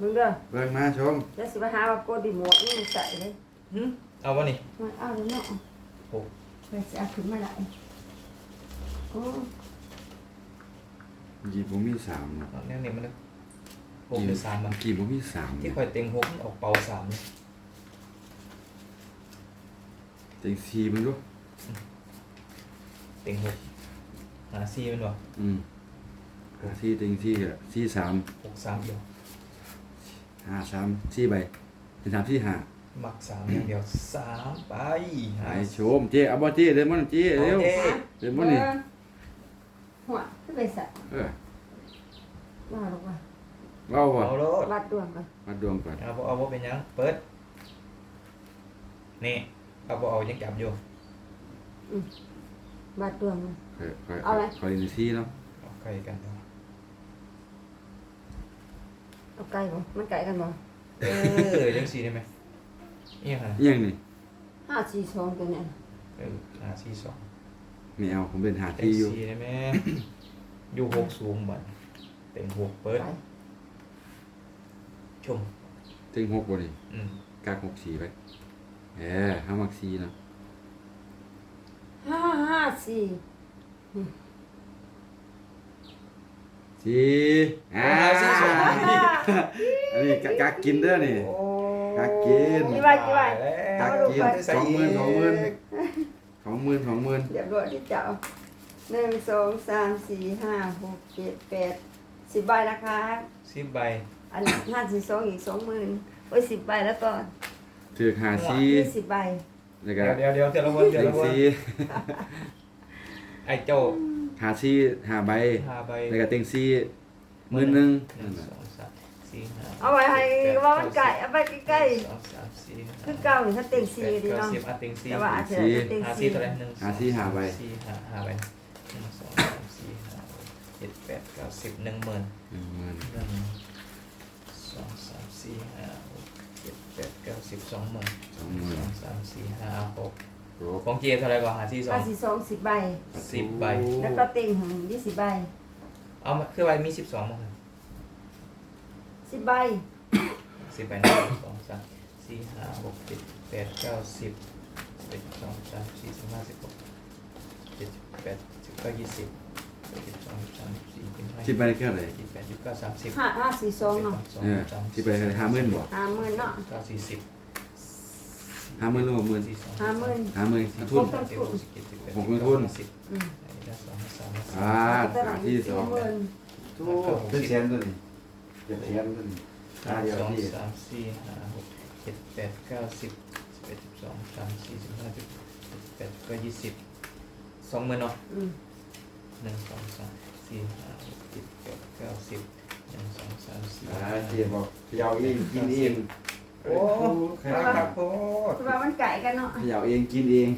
มึงเด้อเบิ่งมาชมแล้วสิมาหาว่าโกดิหมวกนี่มันใส่เลยหึเอาวะนี่มันเอาเลยเนาะหกไปสิเอาขึ้นมาได้โอ้กีบ่มีสามนะเอาแนวนี้มันเลยหกหรือสามอะกีบ่มีสามที่นะคอยเต็งหกมันออกเป่าสามนี่เต็งสี่มึงดูเต็งหกหาซีมันวะอืมหาสี่เต็งสี่ก็สี่สามหกสามเดียว ห้าสามสี่ใบเป็นสามสี่ห้าหมักสามอย่างเดียวสามไปหาไอ้ชมเจ๊เอาบ่เจ๊เร็วมันเจ๊เร็วโอเคเร็วมันนี่เออหัวขึ้นไปใส่เออว่าหรอกว่าเว้าบ่เอาโลดวัดดวงกันมาดวงก่อนเอาบ่เอาบ่เป็นหยังเปิดนี่เอาบ่เอายังจับอยู่วัดดวงกันค่อยค่อยเอาไหมค่อยนี่สี่เนาะเอาใกล้กันเนาะ เอาไก่บ่มันไก่กันบ่เออยังสี่ได้ไหมเอียงฮะอิหยังนี่ห้าสี่สองตัวเนี่ยเออหาสี่สองไม่เอาผมเป็นหาเต็ที่งอยู่ สี่ได้ไหมอยู่หกสูงบัดเต็งหกเปิด ไก่ชม เต็งหกบ่นี่อืมกากหกสี่ไปเออห้ามักสี่เนาะห้าห้าสี่สี่อ่าสี่สอง อันนี้กะกะกินเด้อนี่ โอ้กักกิน กี่ใบกี่ใบกักกินสองหมื่นสองหมื่นสองหมื่นสองหมื่นเรียบร้อยที่เจ้าหนึ่งสองสามสี่ห้าหกเจ็ดแปดสิบใบนะคะ สิบใบอันห้าสี่สองอีกสองหมื่นโอ้ยสิบใบแล้วก็ถือหาสี่ยี่สิบใบแล้วก็เดี๋ยวเดี๋ยวเดี๋ยวเดี๋ยวละวนเดี๋ยวเต็งละวนสี่ไอ้เจ้าหาสี่หาใบห้าใบแล้วก็เต็งสี่หมื่นหนึ่งหนึ่งสอง สามสี่ห้าเอาไว้ให้ว่ามันไก่เอาไปใกล้สองสามสี่ห้าๆคือเก่าหรือถ้าเต็งสี่ดีแปดเนาะเก้าสิบอะเต็งสี่แต่ว่าอาจจะเต็งหาสี่สี่ตัวไหนหนึ่งหาสี่หาใบ สี่หาหาใบหนึ่งสองสามสี่ห้าหกเจ็ดแปดเก้าสิบหนึ่งหมื่น หนึ่งหมื่นหนึ่งสองสามสี่ห้าหกเจ็ดแปดเก้าสิบสองหมื่นสองหมื่นสองสามสี่ห้าหกครบของเจเท่าไหรก่อนหาที่สอห้างสี่สองสิบใบ สิบใบ แล้วก็เต็งหงยี่สิบใบเอามาคือใบมีสิบสองมั้ง สิบใบสิบใบหนึ่งสองสามสี่ห้าหกเจ็ดแปดเก้าสิบเอ็ดสองสามสี่สิบห้าสิบหกเจ็ดสิบแปดสิบเก้ายี่สิบสิบสองสิบสามสิบสี่สิบห้าสิบใบแค่ไหนสิบแปดสิบเก้าสามสิบห้าห้าสี่สองเนาะเออสิบใบห้าหมื่นบ่ห้าหมื่นเนาะเก้าสี่สิบห้าหมื่นหรือหกหมื่นสี่สองห้าหมื่นห้าหมื่นสี่ทุนสามสิบหกสิบเจ็ดสิบแปดหกหมื่นทุนสิบอืมได้สองสามสามอ่าหาที่สองหมื่นโอ้เป็นแสนตัวนี้ เป็นแสนตัวนี้สตาเดียวองที่สามสี่ห้าหกเจ็ดแปดเก้าสิบสิบเอ็ดสิบสองสามสี่สิบห้าสิบสิบแปดก็ยี่สิบสองหมื่นเนาะอืมหนึ่งสองสามสี่ห้าหกเจ็ดแปดเก้าสิบหนึ่งสองสามสี่อ่าเจียบอกเขยาเองกินเองโอ้ครับโคตรคือว่ามันไก่กันเนาะเขยาเองกินเอง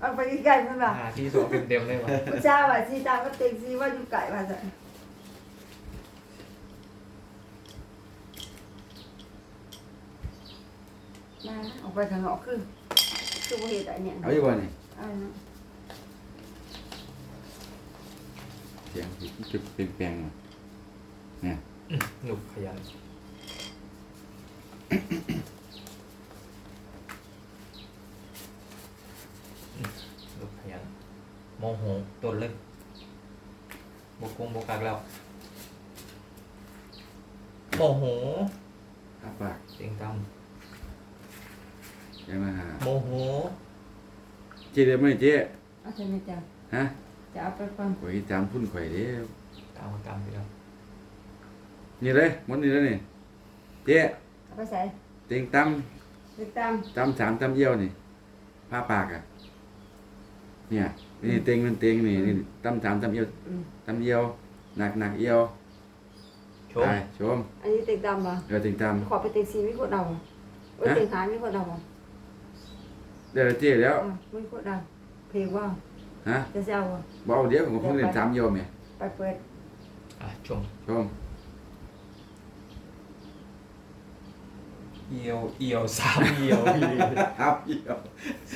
เอาไปใกล้ๆมันว่าหาที่สองเต็มๆเลยว่ะผู้ชายว่าสีตาก็เต็งสีว่าอยู่ไก่ว่าจะ มาออกไปข้างนอกคือ คือบ่เฮ็ดอันเนี้ยเอาอยู่บ่นี่เอาเนาะเสียงจุดเป็นแปลงๆมาเนี่ยหนุกขยันหนุกขยันโมโหต้นเลยบกคงบกักแล้วโมโห อาปาก เสียงต แกมาหาำโมโห เจ๊เดี๋ยวไม่เจ๊เอาใช่ไหมจ๊ะฮะจะเอาไปฟังข่อยจามพุ่นข่อยเด้วตามตามไปแล้วนี่เลยมันนี่เลยนี่เจ๊เอาไปใส่เต็งตั้มติดตามตั้มสามตั้มเยี่ยวนี่ผ้าปากอะเนี่ยนี่เต็งมันเต็งนี่นี่ตั้มสามตั้มเยี่ยวอืมตั้มเยี่ยวหนักหนักเยี่ยวชมไปชมอันนี้ติดตามบ่เดี๋ยวเต็งตั้มขอไปเต็งสีมีคนเอาบ่เอ้ยฮะเต็งหามีคนเอาบ่ เดี๋ยวเจ๊แล้วอะมีคนเอาเพลงว่าฮะจะเอาบ่บเอาเดี๋ยวผมคงเล่นสามเยี่ยวไหมไปเปิดอะชมชมเอียวเอียวสามเอียวอีครับเยี่ยว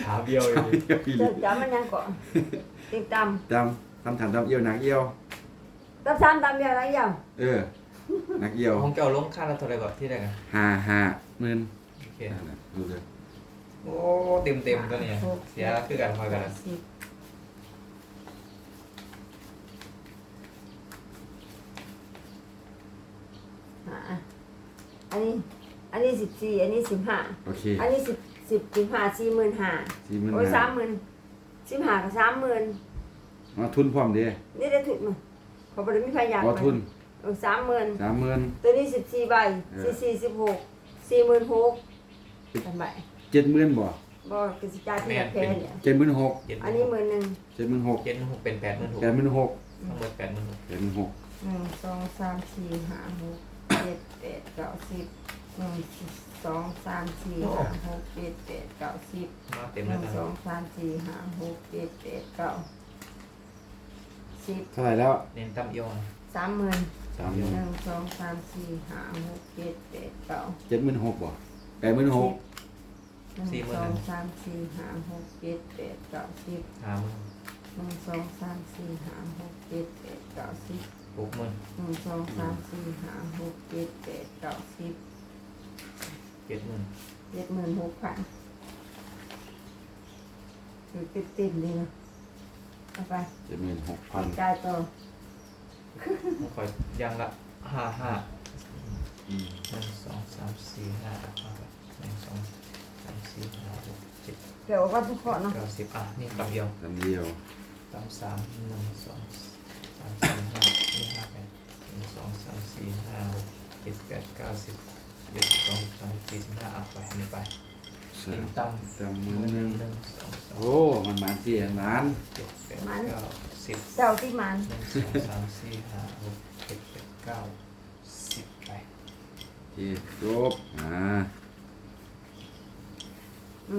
สามเอียวสามอีเยี่ยวอีหจะลีจำมันยังก่อนติดตามตั้มตั้มสามตั้มเยี่ยวหนักเยี่ยว ตามซ้ำตามเดียวอะไรอย่างเออนักเอี่ยวของเจ้าลงค่าละเท่าไหร่ก่อนที่ได้กันห้าห้าหมื่นโอเค นั่นน่ะดูเลย โอ้เต็มเต็มๆตัวเนี่ยเสียคือกันพอกันละสิบอะอันนี้ อันนี้สิบสี่อันนี้สิบห้าโอเคอันนี้สิบสิบสิบห้าสี่หมื่นห้าสี่หมื่นโอ้ยสาห้ามหมื่นสิบห้ากับสามหมื่นมาทุนพร้อมเด้นี่ได้ถึงมั้ยเขาบริมีพยานเอาทุนเออสามหมื่นสามหมื่น ตัวนี้สิบสี่ใบเออ สี่สี่สิบหกสี่หมื่นหกทำไม เจ็ดหมื่นบ่บอกกิจการที่อยากแพ้เนี่ยเจ็ดหมื่นหกเจ็ดอันนี้หมื่นหนึ่งเจ็ดหมื่นหกเจ็ดหกเป็นแปดหมื่นหกแปดหมื่นหกทั้งหมดแปดหมื่นหกแปดหมื่นหกหนึ่งสองสามสี่ห้าหกเจ็ดแปดเก้าสิบหนึ่งสองสามสี่ห้าหกเจ็ดแปดเก้าสิบมาเต็มหแล้วนึ่งนะสองสามสี่ห้าหกเจ็ดแปดเก้าสิบเท่าไหร่แล้วเน้นตั้มเอียวนะสามหมื่นสามหมื่นหนึ่งสองสามสี่ห้าหกเจ็ดแปดเก้าเจ็ดหมื่นหกบ่แปดหมื่นหก หนึ่งสองสามสี่ห้าหกเจ็ดแปดเก้าสิบห้าหมื่นหนึ่งสองสามสี่ห้าหกเจ็ดแปดเก้าสิบหกหมื่นหนึ่งสองสามสี่ห้าหกเจ็ดแปดเก้าสิบเจ็ดหมื่นเจ็ดหมื่นหกพันคือติดติดเลยนะเอาไปเจ็ดหมื่นหกพันจ่ายต่อผมคอยย่างละห้าห้าอืมหนึ่งสองสามสี่ห้าห้าหนึ่งสองสามสี่ห้าหกเจ็ดเดี๋ยวว่าทุกคนเนาะเก้าสิบอะนี่ตั้มเอียวลำเดียวตั้มสามหนึ่งสองสามสี่ห้านี่ห้าแปดหนึ่งสองสามสี่ห้าหกเจ็ดแปดเก้าสิบเจ็ดสองสามสี่สิบห้าอะไปอันนี้ไปสาติมงตั้มจำหมือหนึ่นึ่งงหนึ่งสองสามโอ้ มันมาเจียนนานเจ็ดแปดเก้าสิบ เจ้าที่มันหนึ่งสองสามสี่ห้าหกเจ็ดแปดเก้าสิบไปเจีจบอ่าอืม เจี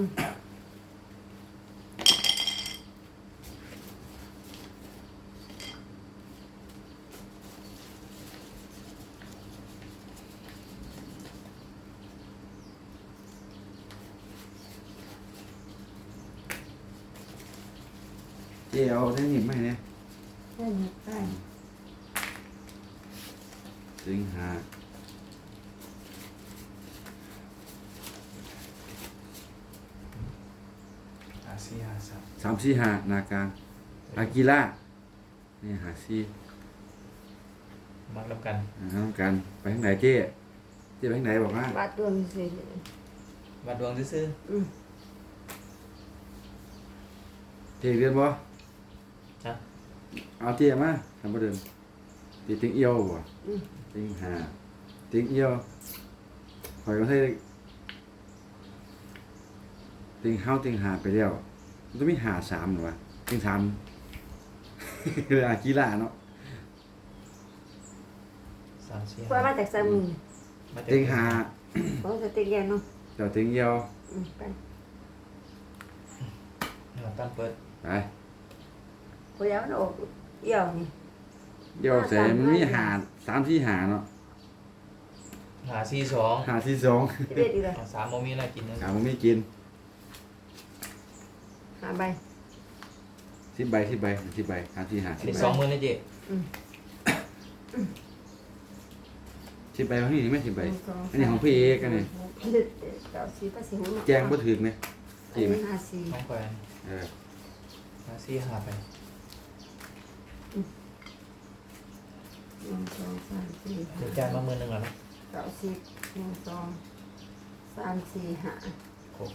ยวได้หนิไหมเนี่ยได้หมดได้ สิงหา สี่หาสามสามสี่หานาการอากิระนี่หาสี่มาแล้วกันอ่าทำกันไปทางไหนเจ๊เจ๊ไปทางไหนบอกว่าบาทตัวนี้สิมาดวงซื้ออืมเจ๊เรียนบ่ๆนะเอาเจ๊มาทำประเดิมตีติงเอียวบ่อืมติงหาติงเอียวคอยก็ให้ติงเฮาติงหาไปแล้ว มันต้องมีหาสามหรอวะติงสามคืออากิระเนาะสามสี่คว้ามาจากสามีมาจากติงหาของสติกแกนเนาะเจ้าติงเอียวอืมไปมาตั้งเปิดไปพยายามมันออกเอี่ยวนี่เอียวใส่มันมีหาสามสี่หาเนาะหาสี่สองหาที่สองที่เด็ดอีกเลยหาสามโมมีอะไรกินนะหามันไม่กิน หาใบ สิบใบสิบใบสิบใบหาที่หาสิบเป็นใบสองหมื่นนะเจ๊อืมสิบใบของนี่ไม่สิบใบหนึ่งสอันนี้ของพี่เอกอันนี้หกเจ็ดแปดเก้าสิบแปดสิบหกเนาะแจ้งบ่ถึงไหมอันนี้ห้าสี่ต้องคอยเออหาสี่หาไปหนึ่งสองสามสี่เดี๋ยวห้าจ่ายมาหมื่นหนึ่งแล้วนะเก้าสิบหนึ่งสองสามสี่ห้าหก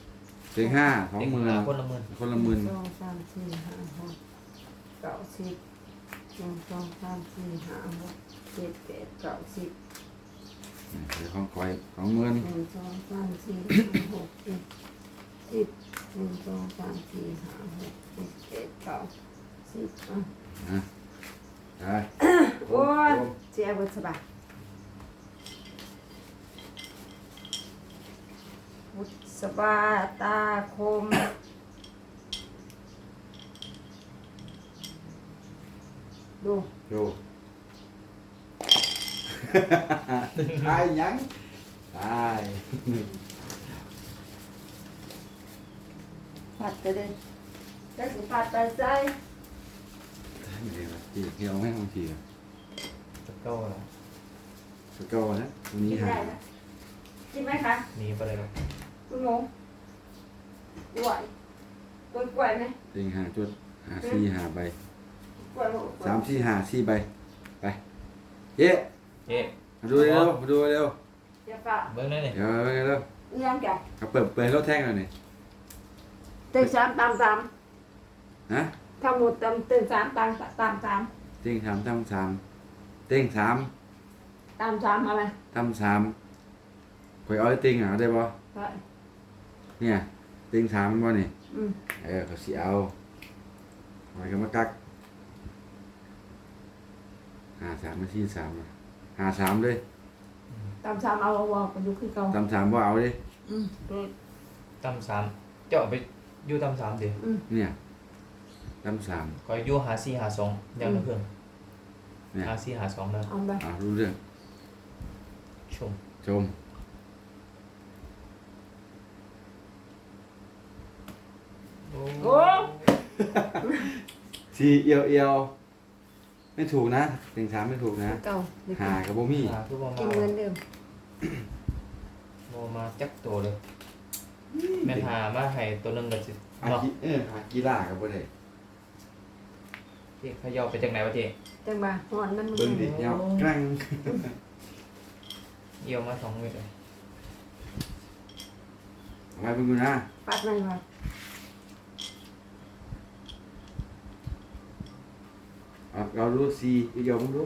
ถึงห้าสองหมื่นเด็กคนละหมื่นคนละหมื่นสองสามสี่ห้าหกเก้าสิบหนึ่งสองสามสี่ห้าหกเจ็ดแปดเก้าสิบเดี๋ยวของคอยสองหมื่นหนึ่งสองสามสี่ห้าหกเจ็ดสิบหนึ่งสองสามสี่ห้าหกเจ็ดแปดเก้าสิบอะนะได้โอ้ยเสียบุษบาบุ ษบาตาคม ดูโยตายยังตายผัดไปเลยจะสิผัดไปใส่ตายไม่ได้ละจีเกี่ยวไม่ต้องจีอะจะเก้าแล้วสกอร์นะวันนี้กินหาได้ไหมกินไหมคะ หนีไปเลยหรอก คุณหมูกล้วยกล้วยกล้วยไหมเต็งหาจุดหาสี่หาใบกล้วยบอกกล้วยสามสี่หาสี่ใบไปเย้เอ๊ะมาดูเร็วมาดูเร็วเดี๋ยวฝากเบิ้งได้นี่เดี๋ยวเร็วเรื่องแกเอาเปิดเปิดรถแท่งหน่อยนี่เต็งสามตามสามฮะทั้งหมดเต็มเต็งสามตามตามสามเต็งสามตั้มสามเต็งสามตามสามอะไรตั้มสามข่อยเอาไอ้เต็งเหรอได้ปะใช่ เนี่ยเต็งสามมันบ่นี่อืมเออเขาสิเอาไว้ก็มากักหาสามมาที่สามหาสามเลยตามสามเอาวอกันอยู่คือเก่าตามสามว่าเอาดิอืมเปิดตั้มสามเจาะไปอยู่ตั้มสามดิอืมเนี่ยตามสามคอยอยู่หาสี่หาสองยังไม่เพิ่งเนี่ย หาสี่หาสองเลยเอาไป อ่ารู้เรื่องชม ชม โอ้สีเอียวเอียวไม่ถูกนะเต็งสามไม่ถูกนะเก่าเดี๋ยวหากับโบมี่หาคือบ่กิมานเงินเดิมบ่มาจักตัวเลยแม่นหามาให้ตัวหนึงก็สิอาเนาะกีเออหากีฬากับโบได้เจ๊เขย่าไปจากไหนวะเจ๊จังบ่าหอนมันเบิ้งดิเงาแกล้งเอี่ยวมาสองเม็ดเลยเอาไปเบิ่งดูนะปัดมันก่อ เอาเราดูสีเอียวมึงดู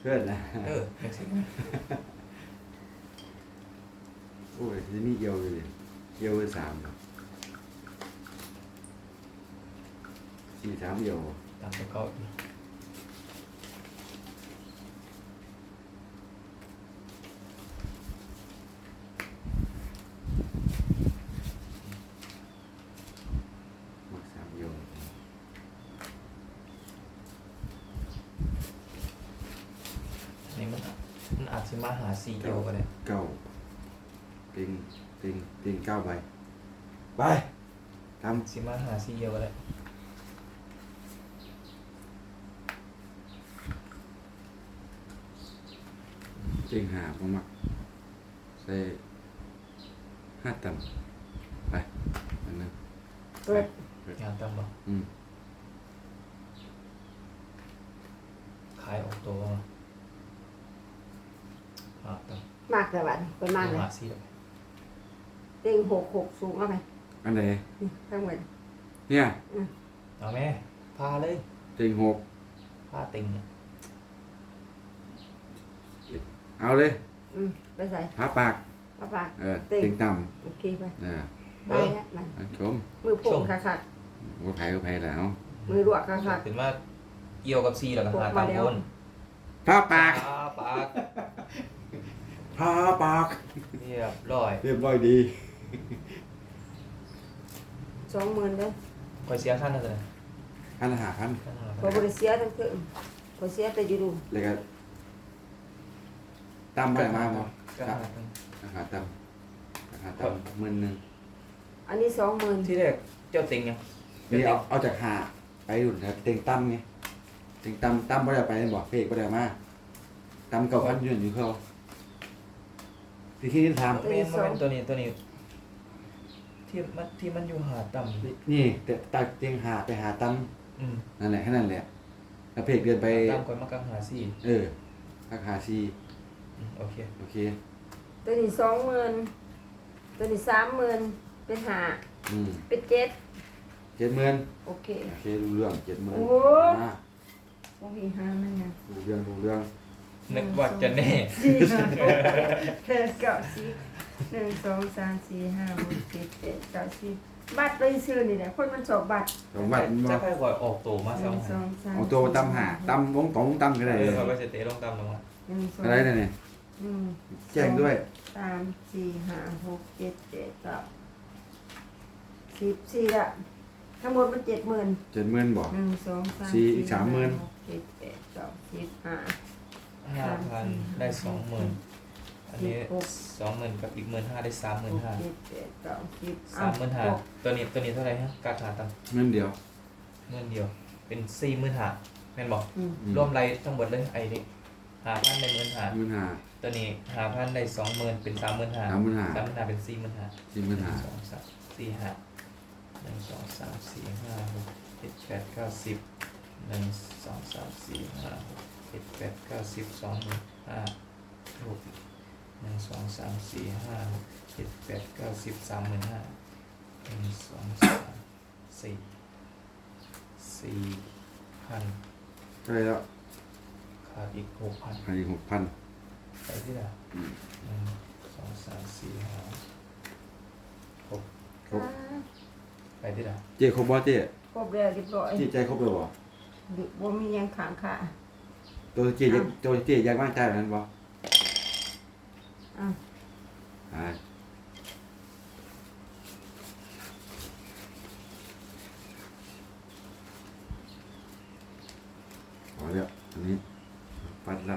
เพื่อนนะเออจังสิโอ้ยที่นี่เอียวอยู่เลยเอียวเป็นสามครับสี่สามเอียวตามไปเก็มักสามเอียว นี่มัน มันอาจสิมาหาสี่เอี่ยวก็ได้เก้าเต็งเต็งเต็งเก้าใบไปทสิมาหาสี่เอี่ยวก็ได้ำเต็งหาบ่มักใส่ห้าต่ำไปอันนึงเปิดงานตั้มบ่อืม ขายออกตัวมาหาตั้ม มาก แต่วันเป็นมากเลยหาสี่ได้เต็งหกหกสูงเอาไปอันไหนนี่ทั้งหมดเนี่ยเอาแม่พาเลยเต็งหกพาติงเนี่ยเอาเลย อืมไปใส่หาปากเอาปากเออเต็งต่โอเคไปำเออไปแล้วมันอันชมมือโป่งขาขาดว่าไผ่ก็ไผ่แล้วมือรวกขาขาดเป็นว่าเอี่ยวกับสี่แล้วก็หาพกมาตามแล้วบนผ้าปากพาปาก ผ้าปาก เรียบร้อยเรียบร้อยดี สองหมื่นเด้อคอยเสียขั้นนั่นเลยพันละหาพันขั้นพอบริเสียทั้งคืนพอเสียแต่อยู่ดูเลยก็ตำไปมาบ่ก็หาตั้งราคาตำราคาตำหมื่นหนึ่งอันนี้สองหมื่นที่แรกเจ้าติงยังนี่เอาเอาจากหาไปอยู่แถวเต็งตั้มไงเต็งตั้มตั้มบ่ได้ไปบอกเพกบ่ได้มาตั้มเก่าพันอยืนอยู่เขา ที่ที่นี่ถามเมนมันเป็นตัวนี้ตัวนี้ ที่มันที่มันอยู่หาต่ำนี่แต่ตักเตียงหาไปหาตั้มอืมนั่นแหละแค่นั้นแหละแล้วเพกเดินไปตามคนมากลางหาสี่เออราคาซีอืมโอเคโอเค ตัวนี้สองหมื่นตัวนี้สามหมื่นเป็นห้าอืมเป็นเจ็ดเจ็ดหมื่นโอเค โอเครู้เรื่องเจ็ดหมื่นโอ้ อ่าโอ้ยห้านั่นไงรู้เรื่องรู้เรื่อง นึกว่าจะแน่สี่ห้าหกเจ็ดเก้าสิบหนึ่งสองสามสี่ห้าหกเจ็ดแปดเก้าสิบบัตรไปซื้อนี่แหละคนมันสอบบัตรสองบาทจะบ่ค่อยก่อยออกตัวมาหสอนึ่งงสองสามเอาตัวตั้มหาตั้มวงตรงตั้มก็เอได้อเขาก็จะเตะลงตามลงมาหนึ่งสองอะไรเนี่ยเนี่ยหนึ่งแจ้งด้วยสามสี่ห้าหกเจ็ดแปดเก้าสิบสี่ละทั้งหมดมันเจ็ดหมื่น เจ็ดหมื่นบอก หนึ่งสองสามสี่อีกสามหมื่น หกเจ็ดแปดเก้าสิบห้า ห้าพันได้สองหมื่นอันนี้สองหมื่นกับอีกหมื่นห้าได้สามหมื่นห้าเจ็ดแปดเก้าสิบสามหมื่นห้าอะตัวนี้ตัวนี้เท่าไหร่ฮะการหาตังค์เงินเดียวเงินเดียว เป็นสี่หมื่นห้าแม่นบอกอืมอืมรวมไรทั้งหมดเลยไอ้นี่หาพันได้หมื่นหาหมื่นห้าตัวนี้หาพันได้สองหมื่นเป็นสามหมื่นหาสามหมื่นห้าสามหมื่นหาเป็นสี่หมื่นหาสี่หมื่นห้าสองสามสี่ห้าหนึ่งสองสามสี่ห้าหกเจ็ดแปดเก้าสิบหนึ่งสองสามสี่ห้าหก เจ็ดแปดเก้าสิบสองหมื่นห้าหกหนึ่งสองสามสี่ห้าเจ็ดแปดเก้าสิบสามหมื่นห้าหนึ่งสองสามสี่สี่พันเท่าไรแล้วขาดอีกหกพันให้หกพันไปที่ไหนหนึ่งสองสามสี่ห้าหกครบไปที่ไหนเจ๊ครบบ่เจ๊ครบแล้วเรียบร้อยเจ๊ใจครบเลยบ่บ่มีหยังขางค่ะ ตัวเจ๊ยังตัวเจ๊ยังว่างใจแบบนั้นบ่อะอ่าเอาแล้วอันนี้ปัดละ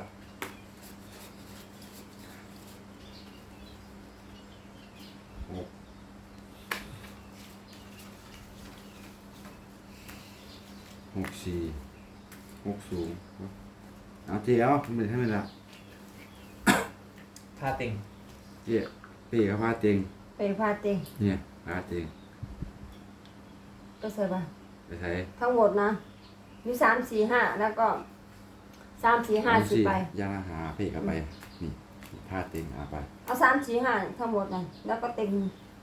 หกหกสี่หกสูง เอาเจ๊เอาไม่ให้มันละท่าติงเจ๊เป้กับพาเต็งไปพาเต็งเนี่ยพาเต็งก็ใส่ไปไปใช้ทั้งหมดนะ มีสามสี่ห้าแล้วก็สามสี่ห้าสิบไปย่างอาหารเป้กับไป นี่พาเต็งเอาไป เอาสามสี่ห้าทั้งหมดนะแล้วก็เต็ง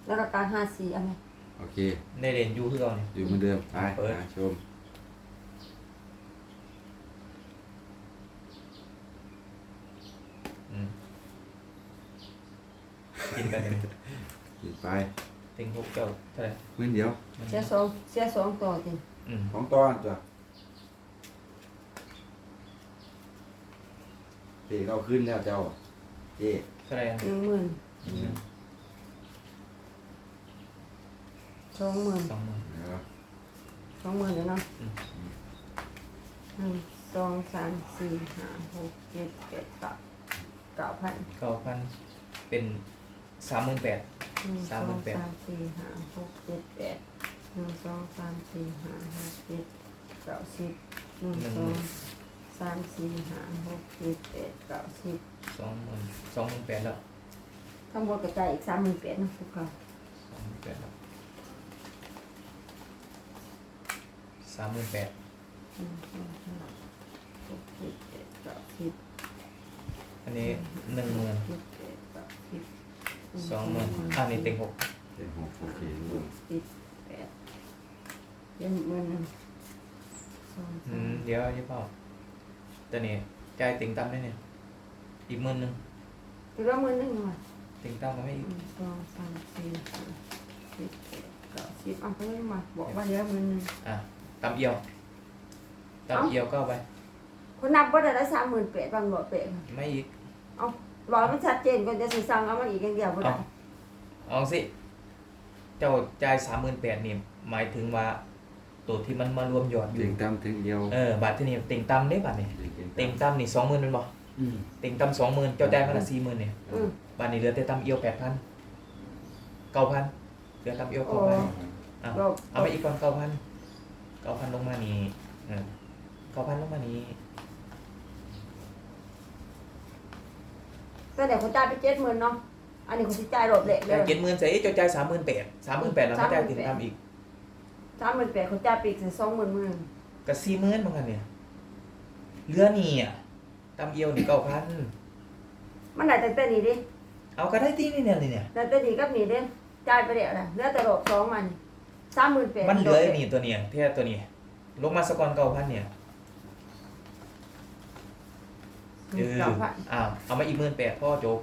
แล้วก็การห้าสี่เอาไหมโอเค ในเรียนยูคือเราเนี่ย อยู่เหมือนเดิม ไปเปิดมาชม กินกันเลยกินไปติงพวกเจ้าเท่าไหร่เมื่อเดียวเสียสองเสียสองต่อจริงอืมของตอนจ้ะเป้เราขึ้นแล้วเจ้าเจ๊เท่าไหร่อะหนึ่งหมื่นอืมสองหมื่นสองหมื่นเดี๋ยวสองหมื่นเดี๋ยวเนาะอืมหนึ่งสองสามสี่ห้าหกเจ็ดแปดเก้าเก้าพันเก้าพันเป็น สามหมื่นแปด หนึ่งสสาอมงหมื่นแปดสามสี่ห้าหกเจ็ดแปดหนึ่งสองสามสี่ห้าหกเจ็ดเก้าสิบหนึ่ง สองสามสี่ห้าหกเจ็ดแปดเก้าสิบสองหมื่นสองหมื่นแปดแล้วทั้งหมดกระจายอีกสามหมื่นแปดนะพวกเราสองหมื่นแปดแล้วสามหมื่นแปดหนึ่งสองสามหกเจ็ดแปดเก้าสิบอันนี้หนึ่งหมื่นเจ็ดแปดเก้าสิบ สองหมื่นอันนี้เต็งหกเต็งหกโอเคหกเจ็ดแปดเจ็ดหมื่นหนึ่งสองอืสามมเดี๋ยวยี่พ่อตัวนี้จ่ายติงตั้มได้เนี่ยอีกหมื่นหนึ่งถือว่าหมื่นหนึ่งหน่อยติงตั้มมาให้หอีกนึ่งสองสามสี่ห้าสิบแปดเก้าสิบเอาไปเลยมาบอกว่าเดี๋ยวมันอะตำเอียวตำเอียวก็เอาไปคนนับว่าได้ละสามหมื่นแปดวันบอกแปดไม่อีกเอา ร้อยมันชัดเจนก่อนจะสื่อสั่งเอามาอีกอย่างเดียวบ่ได้เอาเอาสิ เจ้าจ่ายสามหมื่นแปดนี่หมายถึงว่า ตัวที่มันมารวมยอดอยู่เต็งตามถึงเดียวเออบาทที่นี่ติงตั้มได้บาทนี่เต็งติงตั้มนี่สองหมื่นเป็นบ่อืมติงตั้มสองหมื่นเจ้าจ่ายมาละสี่หมื่นเนี่ยอืมบาทนี้เหลือแต่ตั้มเอียวแปดพันเก้าพันเหลือตั้มเอียวเก้าพันเอารอบเอาไปอีกก่อนเก้าพันเก้าพันลงมานี่เออเก้าพันลงมานี่ แต่เดี๋ยวเขาจ่ายไปเจ็ดหมื่นเนาะอันนี้เขาจะจ่ายรอบเละเลจ่ายยเจ็ดหมื่นเสียเจ้าจ่ายสามหมื่นแปดสามหมื่นแปดแล้วไม่จ่ายติงตั้มอีกสามหมื่นแปดเขาจ่ายไปอีกถึงสองหมื่นหมื่นก็สี่หมื่นบางกันเนี่ยเหลือนี่อะตั้มเอียวนี่เก้าพันมันได้แต่แต่นี้ดิเอาก็ได้ที่นี่เนี่ยนี่เนี่ยได้แต่นี้กับนี้ดิจ่ายไปเดี๋ยวนะเหลือแต่รอบสองมันสามหมื่นแปดมันเหลือไอ้นี่ตัวเนี่ยเท่าตัวนี้ลงมาสกอนเก้าพันเนี่ย เออเก้าพันอ้าวเอามาอีกหมื่นแปดพ่อโจบ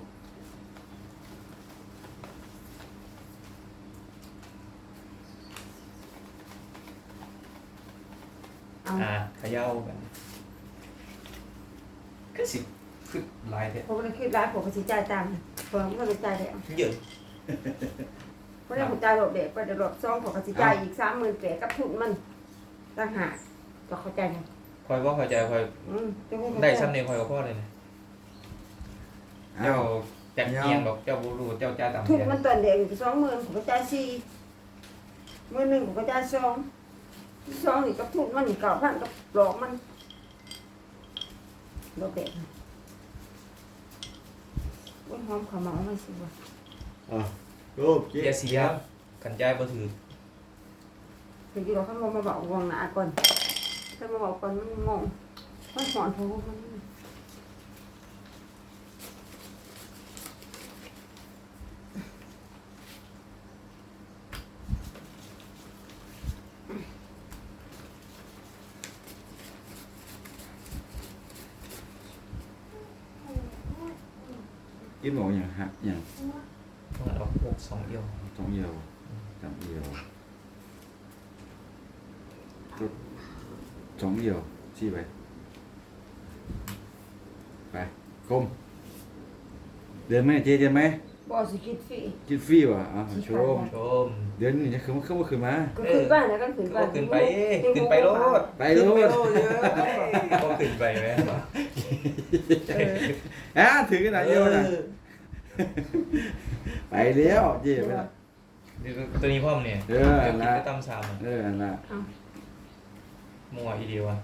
เอาอ่าเขย่ากันก็สิคือหลายแท้ผมเลยคิดร้ายผมก็สิจ่ายตังค์เพิ่มก็เลยจ่ายแล้วเยอะเพราะนั้นผมจ่ายรอบเด็กไปเดี๋ยวรอบสองผมก็สิจ่ายอีกสามหมื่นแปดกับทุนมันต่างหากก็เข้าใจไหม คอยว่าคอยใจคอยอืมจะพูเข้าใจได้ซ้ำเนี่ยคอยกับพ่อเลยนะเอาเจ้าจัดเกียงบอกเจ้าบูรูเจ้าจ่ายตามทุนเดียมันตอนเด็กสองหมื่นผมก็จ่ายสี่หมื่นหนึ่งผมก็จ่ายสองสองนี่กับทุนมันนี่เก้าพันกับหลอกมันรอบเด็กว่าหอมขาวเหมาไม่สิบ่อะรูปอย่าเสียกันย้ายบ่ถือ ถึงที่เราข้างมาบอกวงหนาก่อน ถ้ามาบอกก่อนมันงงมันสอนเขามันกินหมูอย่างฮะอย่างต้องเอาหกสองเดียว สองเอียวสามเอียวจุดส องเอียวชี้ไป ไปก้มเดือนไหมเจเดือนไหมบอสิคิดฟรีกินฟรีวะอะชม ชม เดือนนี้จะขึ้นมาขึ้นมาขึ้นมา ก็ขึ้นบ้านแล้วก็ขึ้นบ้านขึ้นไปขึ้นไปโลดไปโลด ขึ้นไปโลดเลยก็ขึ้นไปไหมเอออะถือกันหน่อยเดียวนะไปแล้วเจ๊ไปละนี่ตัวนี้พ่อมเนี่ยเออดี๋ยวกินนะไปตำชามอะ เออนั่นละ มัวอีเดียวอะ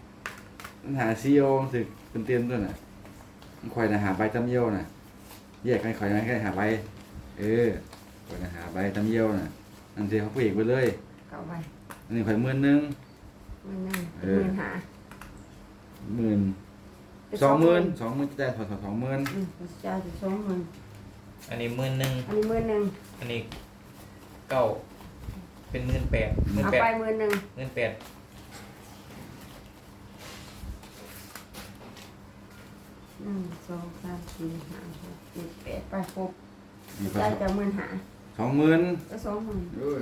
มันหาซีโอสึกเป็นเต็มด้วยน่ะมันคอยนะหาใบตำเยี่ยวน่ะแยกกันคอยนะแค่หาใบเออคอยนะหาใบตำเยี่ยวน่ะนั่นสิเขาผู้เอกไปเลยเก่าไปอันนี้คอยหมื่นหนึงมันนั่งเออ หมื่นหาหมื่นสองหมื่นสองหมื่นจะได้ถอดถอดสองหมื่นอืมจ่ายอยู่สองหมื่นอันนี้หมื่นหนึ่งอันนี้หมื่นหนึ่งอันนี้เก้าเป็นหมื่นแปดหมื่นเอาแปดไปหมื่นหนึ่งหมื่นแปด หนึ่งสองสามสี่ห้าหกเจ็ดแปดไปครบมีพอจ่ายจากหมื่นหาสองหมื่นก็สองหมื่นโอ้ย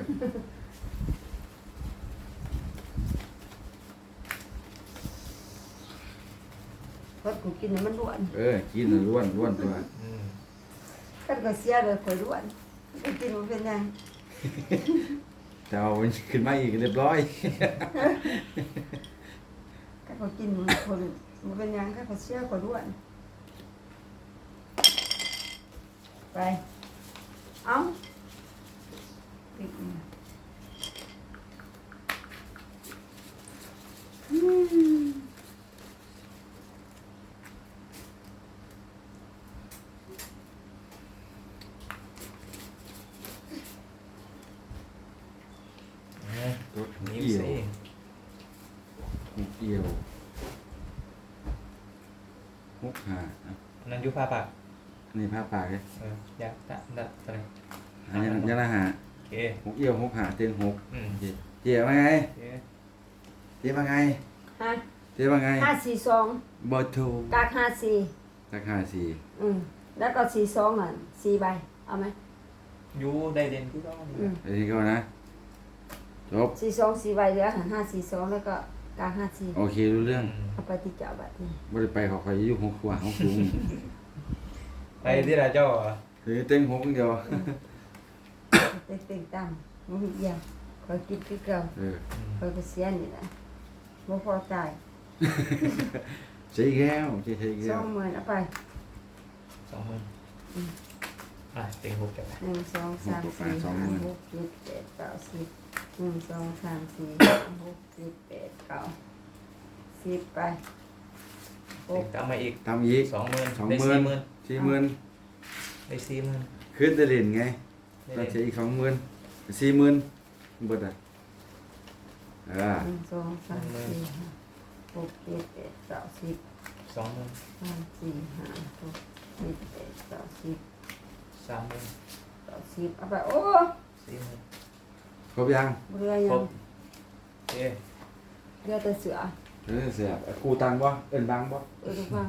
รถกูกินเนี่ยมันล้วนเออกินน่ะล้วนล้วนตัวอืมกันก็เสียเลยข่อยล้วนกูกินมันเป็นยังแต่เอามันขึ้นมาอีกเรียบร้อย กันก็กินมันคนมันเป็นยังกันก็เสียข่อยล้วน ไปเอาปิดมาอืมอะตัวนี่เอี่ยวสิหกเอี่ยวหกหาอะอันนั้นอยุผ้าปากอัน นี้ผ้าปากเลยเอออยากตะตะอะไรอันนี้ยังละหาโอเคหกเอี่ยวหกหาเต็งหกอืมเจ๊เจ๊ว่าไงโอเคเจ๊ว่าไงฮะเจ๊ว่าไงห้าสี่สองบอทูกากห้าสี่ราคาสี่อืมแล้วก็สี่สองอะสี่ใบเอาไหมอยูได้เด่นที่ต้องอืมไอ้ที่เขานะจบสี่สองสี่ใบเหลือหันห้าสี่สองแล้วก็กากห้าสี่โอเครู้เรื่อง เอาไปที่เจ้าบัตรนี่บ่ได้ไปเขอคอยอยู่หกขวาหกสูงไปที่ราเจ้าอะคือเต็งหกอย่าง เดียวเต็งเต็งตั้มมันมีเดียวคอยกินคือเก่าเอออืมคอยไปเสียนี่แหละบ่พอจ่ายใช่อีกแล้วใช่ใช่อีกสแล้อวงหมื่นเอาไปสองหมื่นอืมอะเต็งหกจับไปหนึ่งสองสามสี่ห้าหกเจ็ดแปดเก้าสิบหนึ่งสองสามสี่ห้าหกเจ็ดแปดเก้าสิบไปหเต็กงตามมาอีก ทำอีกสองหมื่นสองได้หมื่สี่นหมื่น สี่หมื่นได้สี่หมื่นขึ้นได้เล่นไงได้ก็เด่นใช้อีกสองหมื่นสี่หมื่นเบิดอะอ่าหนึ่งสองสามสี่ห้าหกเจ็ดแปดเก้าสิบสองหมื่นสามสี่ห้าหกเจ็ดแปดเก้าสิบสามหมื่นเก้าสิบเอาไปโอ้สี่หมื่นครบยังเรือครยับงโอเคเรือแต่เสือเออเสียกูตังบ่เอิ้นบังบ่เออทุกฟัง